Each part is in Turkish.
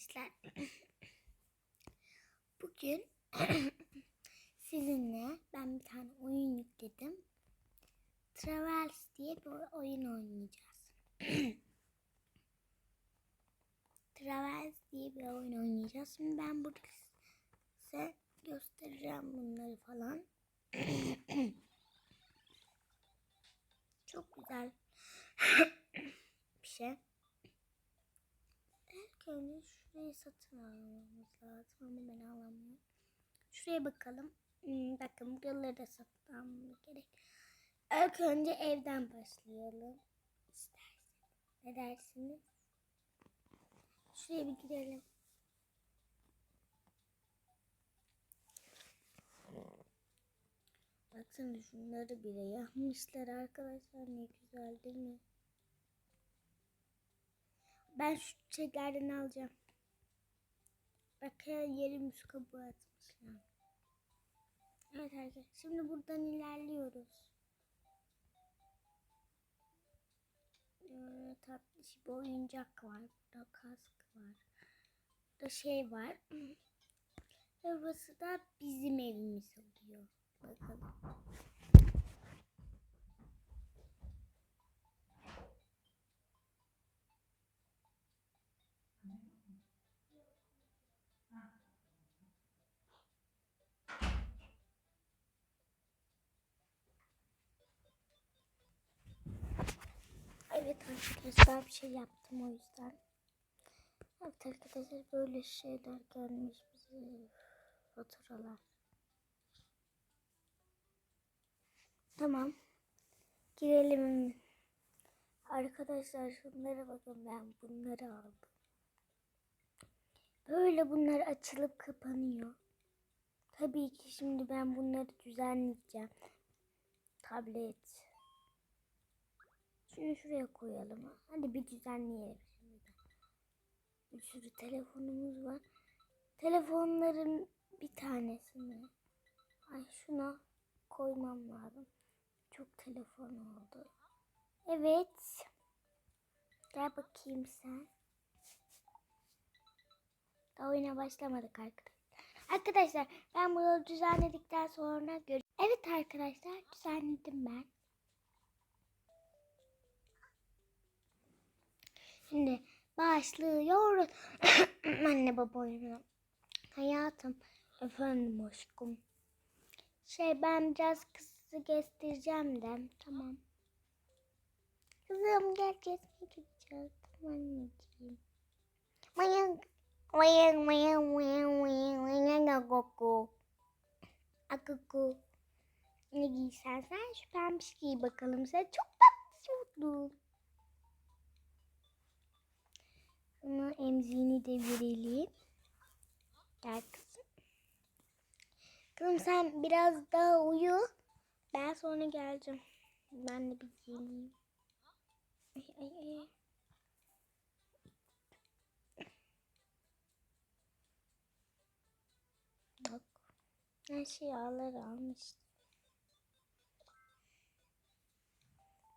arkadaşlar. Bugün sizinle ben bir tane oyun yükledim. Travels diye bir oyun oynayacağız. Travels diye bir oyun oynayacağız. Şimdi ben burada size göstereceğim bunları falan. Çok güzel bir şey. Önce şurayı satın almamız lazım ama ben alamıyorum. Şuraya bakalım. Hmm, bakın buraları da satın almamız gerek. İlk önce evden başlayalım. İsterseniz. Ne dersiniz? Şuraya bir girelim. Baksana şunları bile yapmışlar arkadaşlar ne güzel değil mi? Ben şu çiçeklerden alacağım. Bak her yeri müs kabuğu atmışlar. Evet arkadaşlar şimdi buradan ilerliyoruz. Böyle tatlı bir oyuncak var. Burada kask var. Burada şey var. Ve burası da bizim evimiz oluyor. Bakalım. Evet arkadaşlar bir şey yaptım o yüzden. Evet arkadaşlar böyle şeyler gelmiş bize faturalar. Tamam. Girelim. Arkadaşlar şunlara bakın ben bunları aldım. Böyle bunlar açılıp kapanıyor. Tabii ki şimdi ben bunları düzenleyeceğim. Tablet. Şunu şuraya koyalım. Hadi bir düzenleyelim şimdi. Bir sürü telefonumuz var. Telefonların bir tanesini ay şuna koymam lazım. Çok telefon oldu. Evet. Gel bakayım sen. Daha oyuna başlamadık arkadaşlar. Arkadaşlar ben bunu düzenledikten sonra gör. Evet arkadaşlar düzenledim ben. Başlıyoruz. Anne baba oyunu. Hayatım. Efendim aşkım. Şey ben biraz kızı göstereceğim de. Tamam. Kızım gel gezmeye gideceğiz. Tamam anneciğim. Mayang. Mayang mayang mayang mayang mayang agogo. Agogo. Ne giysen sen şu pembiş giy bakalım. Sen çok tatlı oldun. Ona emziğini de verelim. Gel kızım. Kızım sen biraz daha uyu. Ben sonra geleceğim. Ben de bir giyineyim. Ay ay ay. Bak. Her şeyi ağlar almış.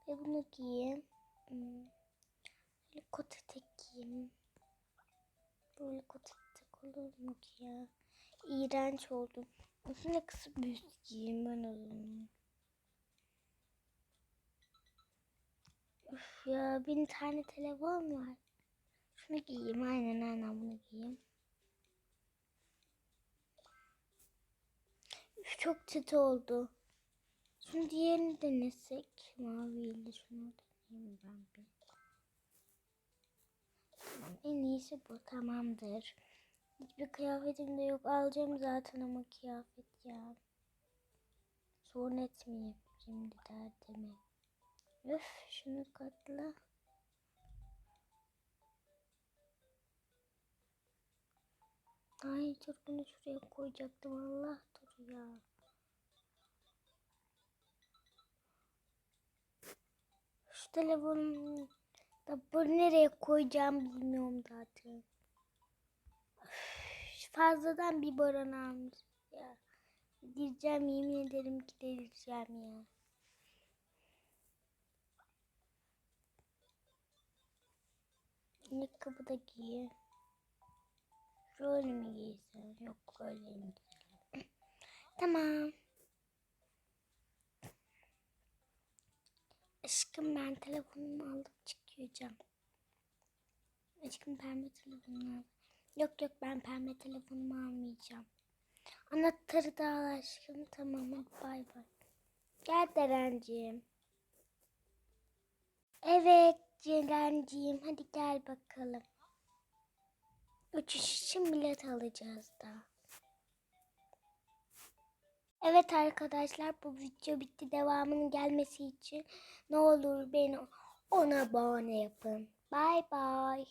Ve bunu giyeyim. Hmm. Böyle kot etek giyeyim. Böyle kot etek olur mu ki ya? İğrenç oldum. Üstüne kısa bir üst giyeyim ben o zaman. Üf ya bin tane telefon var. Şunu giyeyim aynen aynen bunu giyeyim. Üf çok kötü oldu. Şunu diğerini denesek. Maviyle şunu deneyeyim ben bir. En iyisi bu tamamdır. Hiçbir kıyafetim de yok. Alacağım zaten ama kıyafet ya. Sorun etmeyeyim şimdi derdimi. Öf şunu katla. Ay dur bunu şuraya koyacaktım. Allah dur ya. Şu telefonum da bu nereye koyacağım bilmiyorum zaten. Üf, Fazladan bir baron almış ya. Gireceğim yemin ederim ki delireceğim ya. Ayakkabı da giy. Şöyle mi giysem? Yok böyle mi? Tamam. Aşkım ben telefonumu alıp çıkacağım. Aşkım pembe telefonumu al. Yok yok ben pembe telefonumu almayacağım. Anahtarı da al aşkım. Tamam bay bay. Gel Derenciğim. Evet Ceren'ciğim hadi gel bakalım. Uçuş için bilet alacağız da. Evet arkadaşlar bu video bitti. Devamının gelmesi için ne olur beni ona abone yapın. Bay bay.